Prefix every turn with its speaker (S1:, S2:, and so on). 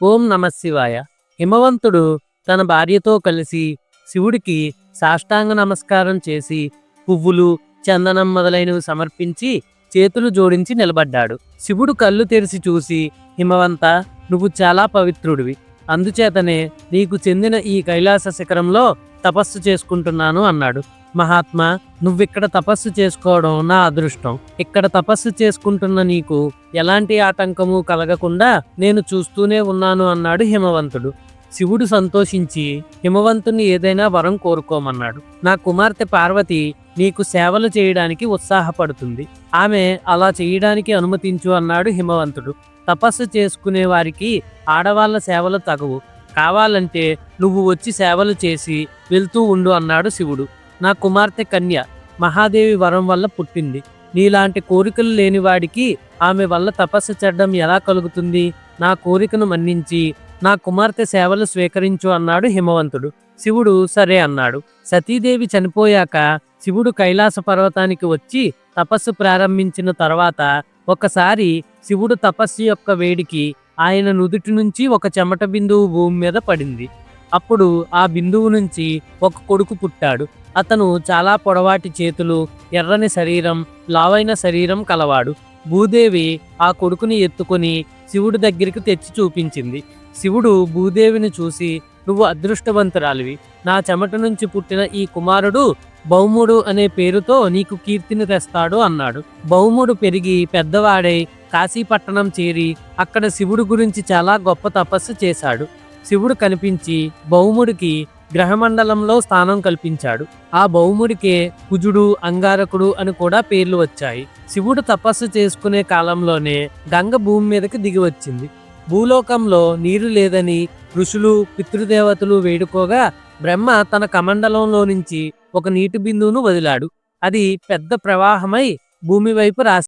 S1: ఓం నమశివాయ హిమవంతుడు తన భార్యతో కలిసి శివుడికి సాష్టాంగ నమస్కారం చేసి పువ్వులు చందనం మొదలైనవి సమర్పించి చేతులు జోడించి నిలబడ్డాడు. శివుడు కళ్ళు తెరిచి చూసి హిమవంత నువ్వు చాలా పవిత్రుడివి. అందుచేతనే నీకు చెందిన ఈ కైలాస శిఖరంలో తపస్సు చేసుకుంటున్నాను అన్నాడు. మహాత్మా నువ్విక్కడ తపస్సు చేసుకోవడం నా అదృష్టం. ఇక్కడ తపస్సు చేసుకుంటున్న నీకు ఎలాంటి ఆటంకము కలగకుండా నేను చూస్తూనే ఉన్నాను అన్నాడు హిమవంతుడు. శివుడు సంతోషించి హిమవంతుని ఏదైనా వరం కోరుకోమన్నాడు. నా కుమార్తె పార్వతి నీకు సేవలు చేయడానికి ఉత్సాహపడుతుంది. ఆమె అలా చేయడానికి అనుమతించు అన్నాడు హిమవంతుడు. తపస్సు చేసుకునే వారికి ఆడవాళ్ళ సేవలు తగవు. కావాలంటే నువ్వు వచ్చి సేవలు చేసి వెళ్తూ ఉండు అన్నాడు శివుడు. నా కుమార్తె కన్య మహాదేవి వరం వల్ల పుట్టింది. నీలాంటి కోరికలు లేని వాడికి ఆమె వల్ల తపస్సు చెడ్డం ఎలా కలుగుతుంది? నా కోరికను మన్నించి నా కుమార్తె సేవలు స్వీకరించు అన్నాడు హిమవంతుడు. శివుడు సరే అన్నాడు. సతీదేవి చనిపోయాక శివుడు కైలాస పర్వతానికి వచ్చి తపస్సు ప్రారంభించిన తర్వాత ఒకసారి శివుడు తపస్సు యొక్క వేడికి ఆయన నుదుటి నుంచి ఒక చెమట బిందువు భూమి మీద పడింది. అప్పుడు ఆ బిందువు నుంచి ఒక కొడుకు పుట్టాడు. అతను చాలా పొడవాటి చేతులు ఎర్రని శరీరం లావైన శరీరం కలవాడు. భూదేవి ఆ కొడుకుని ఎత్తుకొని శివుడి దగ్గరికి తెచ్చి చూపించింది. శివుడు భూదేవిని చూసి నువ్వు అదృష్టవంతురాలివి. నా చెమట నుంచి పుట్టిన ఈ కుమారుడు భౌముడు అనే పేరుతో నీకు కీర్తిని తెస్తాడు అన్నాడు. భౌముడు పెరిగి పెద్దవాడై కాశీపట్టణం చేరి అక్కడ శివుడు గురించి చాలా గొప్ప తపస్సు చేశాడు. శివుడు కనిపించి భౌముడికి గ్రహమండలంలో స్థానం కల్పించాడు. ఆ భౌముడికే కుజుడు అంగారకుడు అని కూడా పేర్లు వచ్చాయి. శివుడు తపస్సు చేసుకునే కాలంలోనే గంగ భూమి మీదకి దిగి వచ్చింది. భూలోకంలో నీరు లేదని ఋషులు పితృదేవతలు వేడుకోగా బ్రహ్మ తన కమండలంలో నుంచి ఒక నీటి బిందువును వదిలాడు. అది పెద్ద ప్రవాహమై భూమి వైపు రాసి